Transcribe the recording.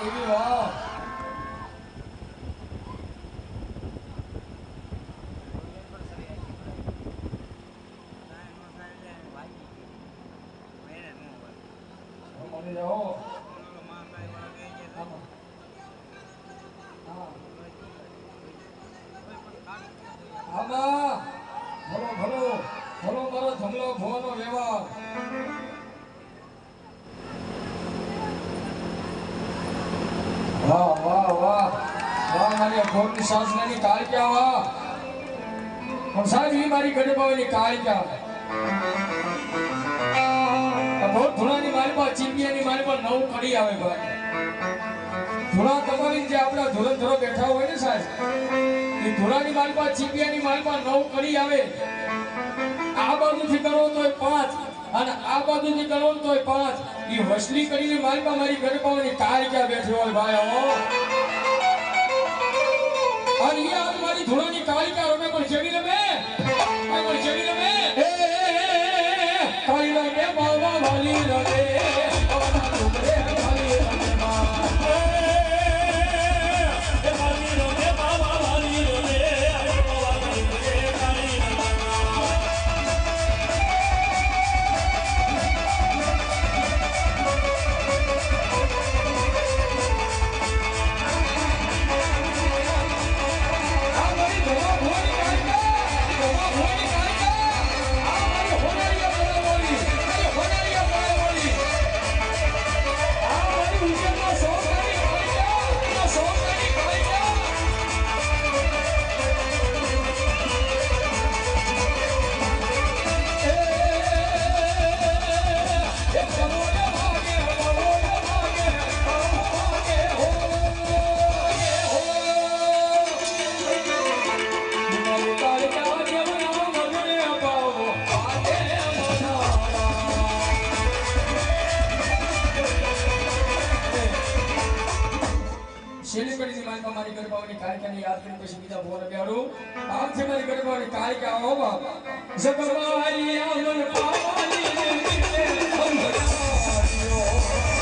이리 와. મારી અઘોરની સાસનાની કાળક્યા વાહ પણ સાહેબ ઈ મારી ગઢબાવાની કાળક્યા અઘોર ધૂળાની મારી પાસે ચીંબિયાની મારી પાસે નવું કડી આવે ભાઈ. ધૂળા તમારી જે આપણા ધોરણ બેઠા હોય ને સાહેબ, એ ધોળાની માલપા ચીપિયાની પાસે નવું કરી આવે. આ બાજુથી કરો તો પાંચ, અને આ બાજુથી કરો તોય પાંચ. એ વસલી કરીને માલપા મારી ગરબાઓની કાર ક્યાં બેઠી હોય ભાઈ હો અને એ આજ મારી ધોળાની કાલિકા રમે પણ જેવી રમે કરીને મારી ગરબાઓની કાળિકાને યાદ કરી પછી બીજા ભોર બેહાડું આમ છે મારી ગરબાઓની કાળિકા આવો બાપ. જગમારી આમન પાવાની અંધકાર્યો